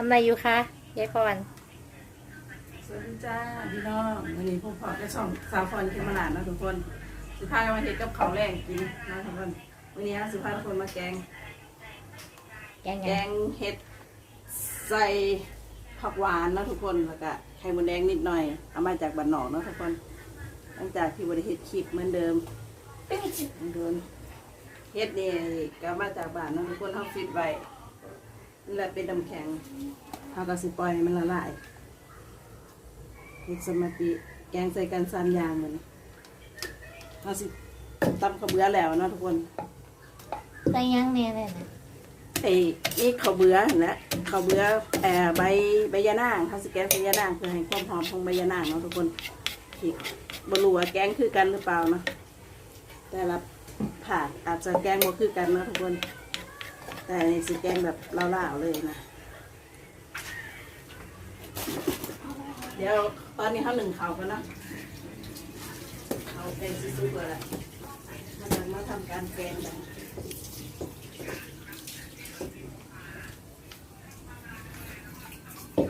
ำอะไรอยู่คะยายพรสวัสดีจ้าพี่น้องวันนี้พวกพ่อก็ช่องสาวฟอนเขมราชนะทุกคน สุภาพก็มาเห็ดกับข้าวแรงกินนะทุกคนวันนี้สุภาพทุกคนมาแกง แกงไงแกงเห็ดใส่ผักหวานนะทุกคนแล้วก็ไข่มดแดงนิดหน่อยเอามาจากบ้านนอกนะทุกคนหลังจากที่บริเฮ็ดคลิปเหมือนเดิมเหมือนเดิมเฮ็ดนี่ก็มาจากบ้านนะทุกคนเขาฟิตไว้ นี่แหละเป็นน้ำแข็งเขาก็สิปล่อยให้มันละลายเฮ็ดสมาธิแกงใส่กันสามอย่างเหมือนเราสิตำข้าวเบื่อแล้วเนาะทุกคนใส่ยังเนี่ยเลยนะไอ้นี่ข้าวเบื่อเห็นแล้วข้าวเบื่อเอ่อใบใบยะนางเขาสิแกงใบยะนางเพื่อให้ความหอมของใบยะนางเนาะทุกคนที่บรัวาแกงคือกันหรือเปล่าเนาะแต่ละผ่านอาจจะแกงบ่คือกันเนาะทุกคน แต่อันนี่สิแกงแบบเล่าวๆเลยนะ เดี๋ยวตอนนี้เขาหนึ่งเขากันนะเขาเป็นซิซุกเลยละมันมาทำการแกงกัน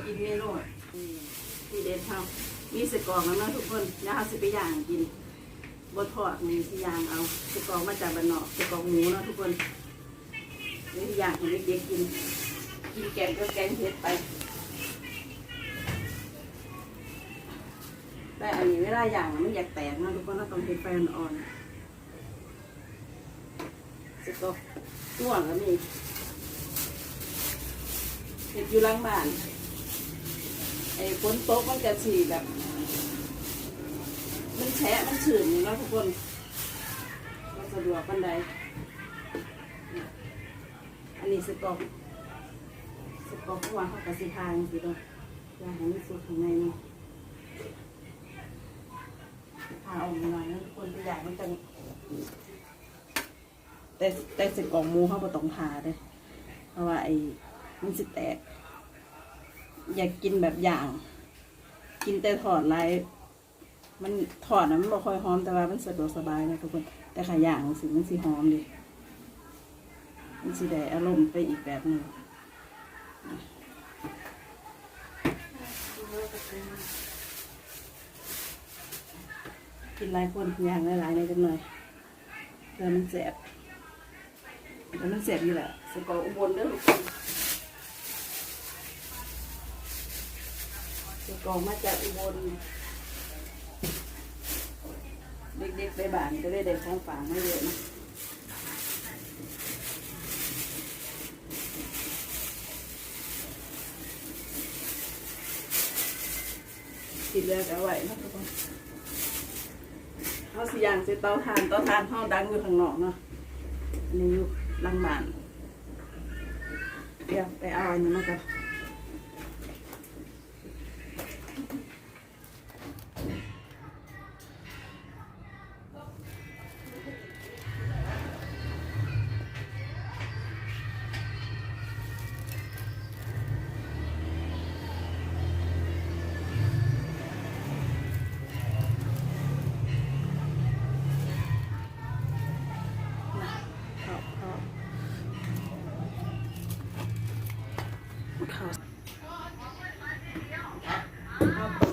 กินเมนูอืมที่เด็ดเขามีสกองแล้วนะทุกคนแล้วเขาสิไปย่างกินบดทอดมีสิย่างเอาสกองมาจากบ้านนอกสกองหมูนะทุกคน นี่ย่างให้เด็กๆกิน กินแกงก็แกงเผ็ดไป แต่อันนี้เวลาอย่างมันอยากแตกนะทุกคนเราต้องเห็ดไฟอ่อนๆสิก็ต่วงก็มีเห็ดอยู่หลังบ้านไอ้ฝนตกมันจะฉีแบบ มันแฉะมันชื้นอยู่นะทุกคนก็สะดวกปันใด อันนี้สกอกสกอกเพราะว่าเขากระสิทางสิเนาะอยากให้มันสุกข้างในเนาะพาออกมาหน่อยนะทุกคนตัวอย่างมันจะแต่แต่สิกองหมูเขาบ่ต้องผ่าเลยเพราะว่าไอ้มันสิแตก อยากกินแบบอย่าง กินแต่ถอดไรมันถอดนะมันบ่ค่อยหอมแต่ว่ามันสะดวกสบายนะทุกคน แต่ขาอย่างสิมันสิหอมดิ มันสิได้อารมณ์ไปอีกแบบหนึงกินหลายคนอย่างหลายๆในจังหน่อยเพื่อมันแสบแล้วมันแสบอยู่แหละสกออุบลเด้อทุกสกอมาจากอุบลเด็กๆไปบ้านก็ได้ได้ของฝากมาเยอะนะ กินแล้วก็เอาไว้นะทุกคนเขาสิย่างสิเตาทานเตาทานห้องดังอยู่ข้างนอกเนาะอันนี้อยู่ลังบานเดี๋ยวไปเอาอันนี้มากัน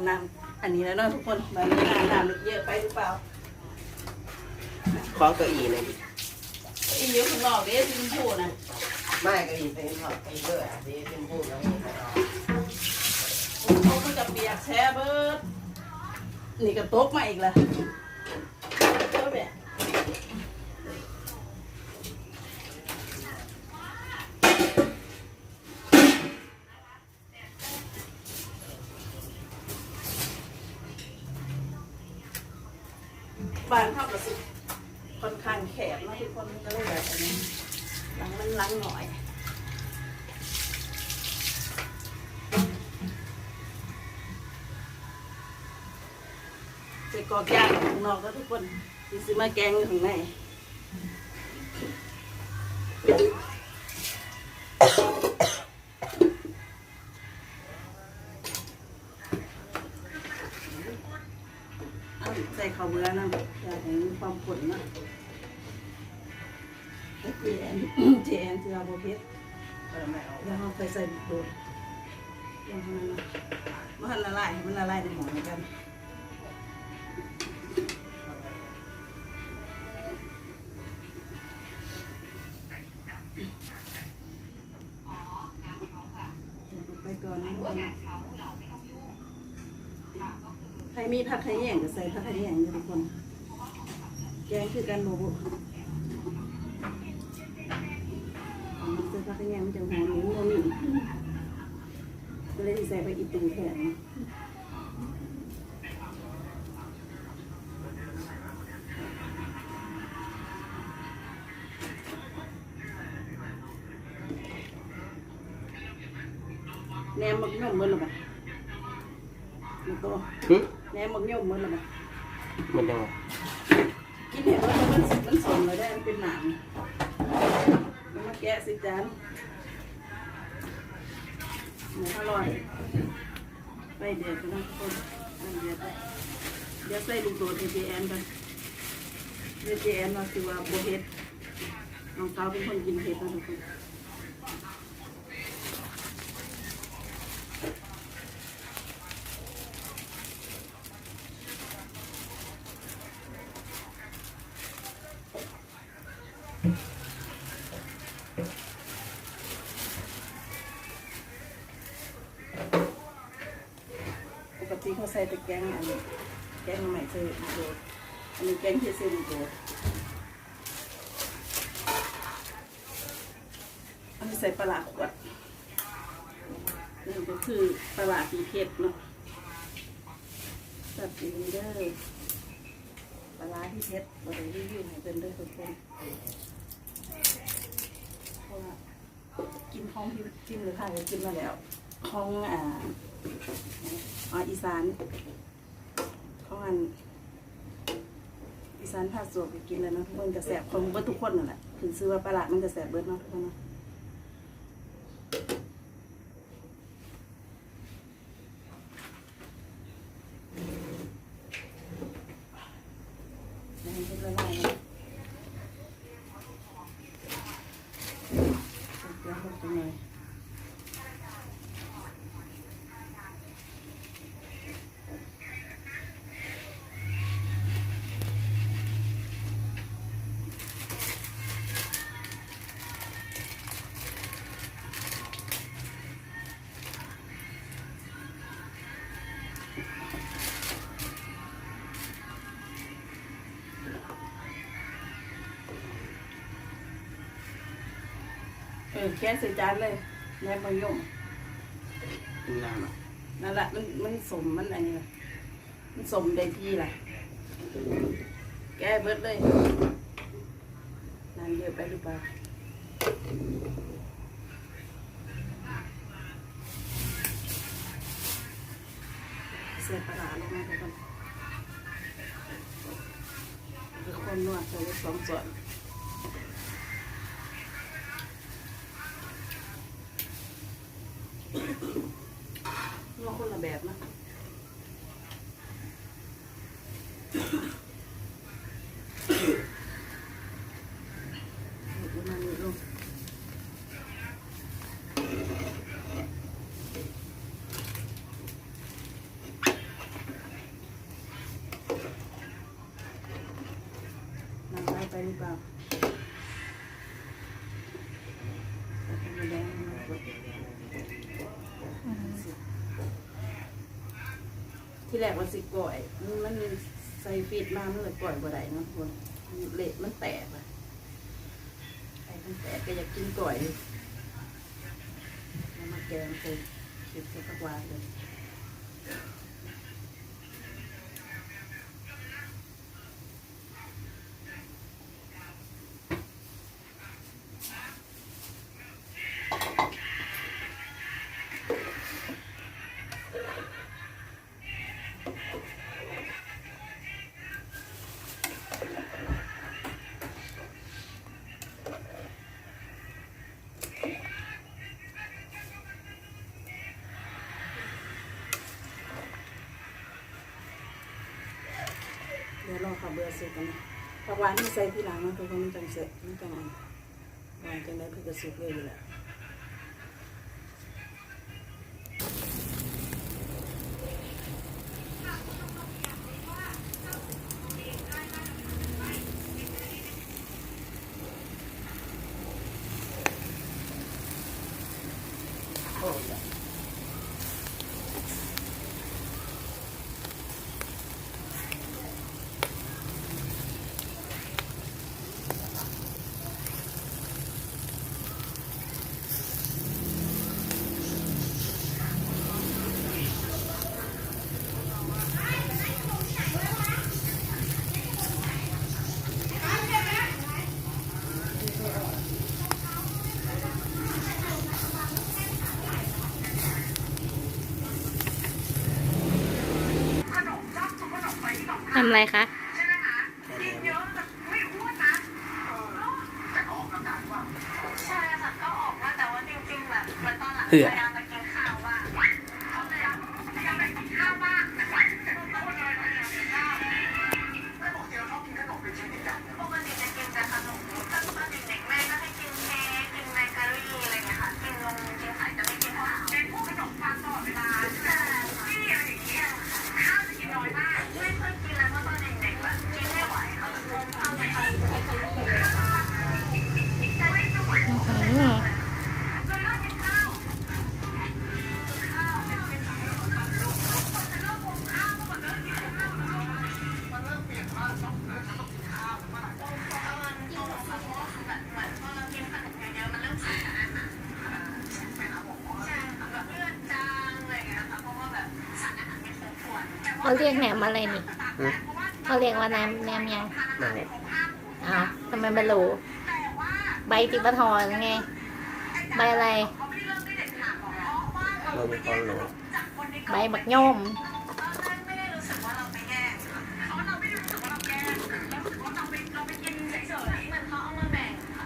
น้ำอันนี้แล้วเนาะทุกคนแบบนี้น้ำน้ำเยอะไปหรือเปล่าขอเก้าอี้หน่อยดิอีเยอะข้างนอกเด้ทิ้งพูดนะไม่เก้าอี้เป็นขอบเก้าอี้ด้วยอะที่เป็นพูดแล้วนี่ไม่เอาเขาก็จะเปียกแช่เบิดนี่ก็ตกมาอีกแล้วเออแบบบ้านเข้ากับสิค่อนข้างแคบเนาะทุกคนมันก็เลยแบบอันนี้หลั ร้อยใส่กอกย่างข้างนอกก็ทุกคนสิซื้อมาแกงอยู่ข้างใน มันละลายให้มันละลายในหม้อเหมือนกันไปก่อนนะทุกคนใครมีผักขยงก็ใส่ผักขยงเลยทุกคน แกงคือกันโบบุมันใส่ผักขยงมันจะหอมเหมือนโมนี่ก็เลย ใส่ไปอีกตึงแข็งแหนมมักย่อมเหมือนหรือเปล่ามันโตหึแหนมมักย่อมเหมือนหรือเปล่ามันยังไงกินเห็นว่ามันมันสมเลยได้มันเป็นหนามมันมาแกะสิจาน หมูอร่อยไปเดือดกันนะทุกคนอันเดือดไปเดี๋ยวใส่ลูกโดดเอเจแอนกันเอเจแอนว่าคือว่าโบเฮ็ดน้องสาวเป็นคนกินเผ็ดนะทุกคนป ใส่ต่แกงอันนี้แกงใหม่ใส่ลูกโดดอันนี้แกงที่ใส่ลูกโดดอันนี้ใส่ปลาขวดนั่ก็คือปลาร้าปีเผ็ดเนาะแบบนี้เด้อปลาที่เผ็ดบริรีวิวให้เป็นเด้อทุกคนเพราะว่ากินของที่กินหรือค่ะกินมาแล้วของอ่า อ๋ออีสานเขาอันอีสานผ้าสวบไปกินแล้วเนาะมันกระแสบคนเบิดทุกคนนั่นแหละถึงซื้อว่าปลาหลาดมันกระแสบเบิดเนาะทุกคนเนาะให้มันเป็นละลายเนาะเดี๋ยวเราจะหน่อย เออแค่ใส่จานเลยแม่มายมกินน้ำอะนั่นแหละมันมันสมมันอะไรเนี่ยมันสมได้ที่แหละแกเบิดเลยนานเยอะไปหรือเปล่า สียปลาลงมาทุกคนทุกคนนวดใส่สองส่วนวดคนละแบบนะ ประมาณนี้ลูกน้ำลายไปหรือเปล่าเอาไปแดงมาเปิด ที่แรกว่าสิก่อย มันใส่ฟีดมามันเลยก่อยบ่ได้เนะคนเละมันแตกอะไข่มันแตกก็อยากกินก่อยแล้วมาแกงใส่เก็บใส่ผักหวานเลย ดี๋ยวรอข้าวเบื่อสุกกันนะผักหวานที่ใส่ที่หลังเนาะทุกคนมันจังเสร็จมันจังอันหวานจังได้เพื่อจะสุกเลยอยู่แหละ โอ้ย ทำ อะไรคะ เขาเรียกแหนมอะไรนี่เขาเรียกว่าแหนมแหนมยังมาอ้าวทำไมไม่รู้ใบติปะทอนไง ใบอะไร เรามีความรู้ ใบบักย่อมไม่ได้รู้สึกว่าเราไปแย่งค่ะเพราะเราไม่ได้รู้สึกว่าเราแย่งเรารู้สึกว่าเราไปเราไปกินเฉยๆเหมือนเขาเอามาแบ่งค่ะ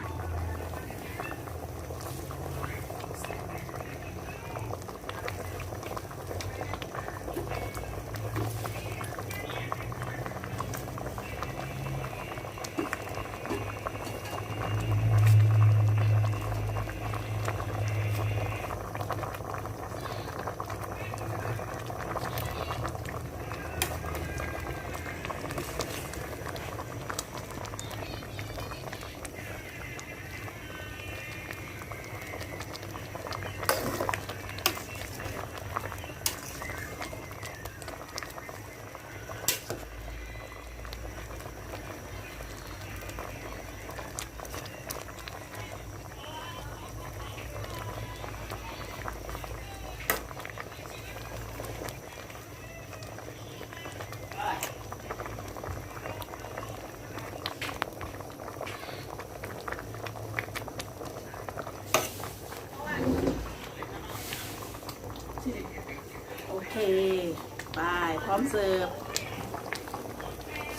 โอเคไปพร้อ มเสิร์ฟ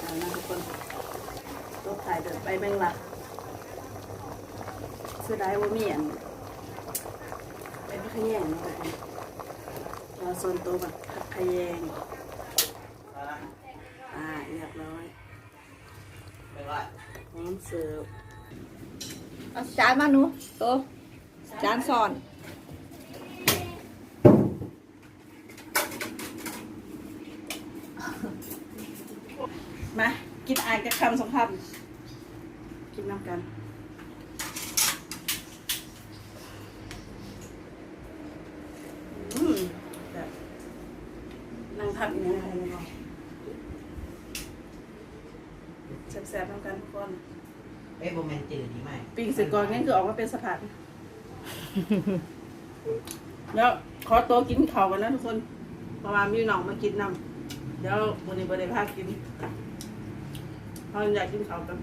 เอานะทุกคนตัวถ่ายเดินไปแมงลักเสียดายว่ามีอันเป็นผักแยงเนะทุกคนเราส่วนตัวแบบผักขะแยงอ่าเรียบร้อยพร้อมเสิร์ฟเอาจานมาหนูโตจานสอน มากินอ่านกับคำสองคำกินน้ำกันอืมแบบนั่งพักอย่างนี้อะไรเนาะแซ่บๆน้ำกันทุกคนเอ้ยโมเมนต์จืดดีไหมปีกสึกก่อนงั้นคือออกมาเป็นสะพานแล้วขอตัวกินข้าวกันนะทุกคนเพราะว่ามีน้องมากินนำเดี๋ยววันนี้บริพากิน เขาอยากกินข้าวกัน